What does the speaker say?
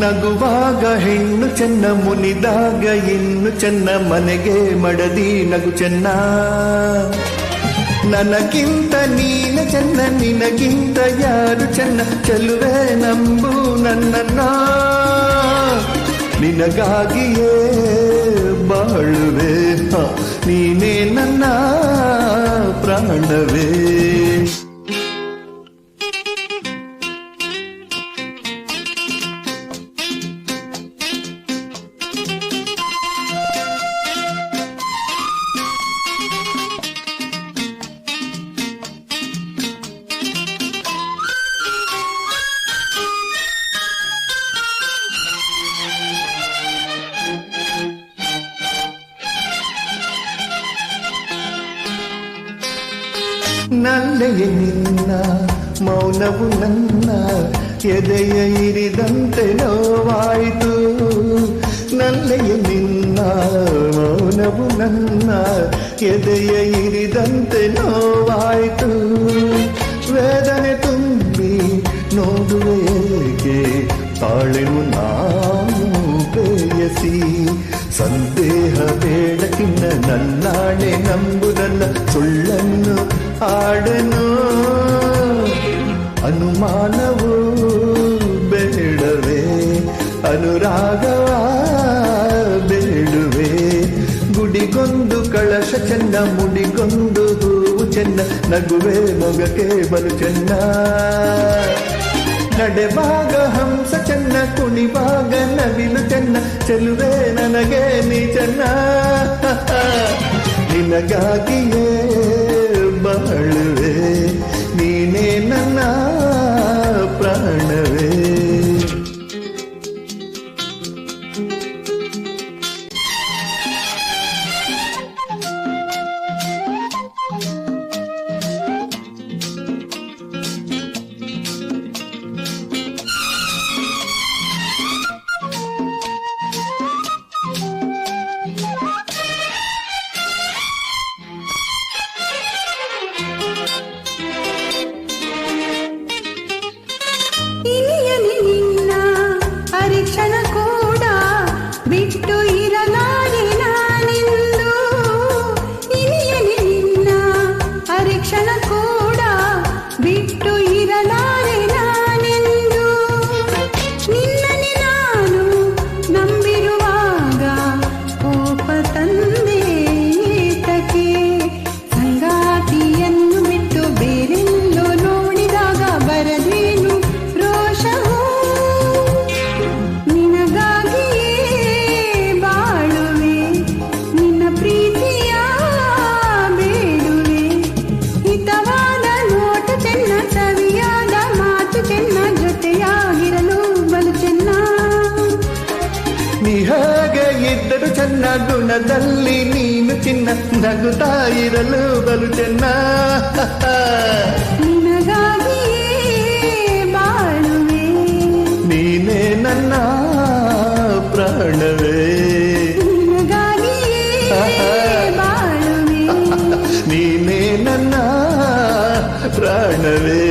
ನಗುವಾಗ ಹೆಣ್ಣು ಚೆನ್ನ ಮುನಿದಾಗ, ಇನ್ನು ಚೆನ್ನ ಮನೆಗೆ ಮಡದಿ ನಗು ಚೆನ್ನ. ನನಗಿಂತ ನೀನ ಚೆನ್ನ, ನಿನಗಿಂತ ಯಾರು ಚೆನ್ನ, ಚೆಲುವೆ ನಂಬು ನನ್ನನ್ನ. ನಿನಗಾಗಿಯೇ ಬಾಳುವೆ ನೀನೇ ನನ್ನ ಪ್ರಾಣವೇ. ನಲ್ಲೆಯ ನಿನ್ನ ಮೌನವು ನನ್ನ ಎದೆಯ ಇರಿದಂತೆ ನೋವಾಯಿತು. ನಲ್ಲೆಯ ನಿನ್ನ ಮೌನವು ನನ್ನ ಎದೆಯ ಇರಿದಂತೆ ನೋವಾಯಿತು. ಪ್ರೇಯಸಿ ಸಂದೇಹ ಬೇಡಕಿನ್ನ ನನ್ನಾಣೆ ನಂಬುದಲ್ಲ, ಸುಳ್ಳನ್ನು ಆಡನು ಅನುಮಾನವು ಬೇಡವೇ, ಅನುರಾಗವ ಬೇಡುವೆ. ಗುಡಿಗೊಂದು ಕಳಶ ಚೆನ್ನ, ಮುಡಿಗೊಂದು ಹೂವು ಚೆನ್ನ, ನಗುವೆ ಮೊಗಕ್ಕೆ ಬಲು ಚೆನ್ನ. ನಡೆವಾಗ ಹಂಸ ಚೆನ್ನ ಕುಣಿವಾಗ ನವಿಲು ಚೆನ್ನ ಚೆಲುವೆ ನನಗೆ ನೀ ಚೆನ್ನ. ನಿನಗಾಗಿಯೇ ನೀ ಹಾಗೆ ಇದ್ದರು ಚೆನ್ನ ಗುಣದಲ್ಲಿ ನೀನು ಚಿನ್ನ ನಗುತ್ತಾ ಇರಲು ಬಲು ಚೆನ್ನ. ನಿನಗಾಗಿಯೇ ಬಾಳುವೆ. ನೀನೇ ನನ್ನ ಪ್ರಾಣವೇ. ನಿನಗಾಗಿಯೇ ಬಾಳುವೆ. ನೀನೇ ನನ್ನ ಪ್ರಾಣವೇ.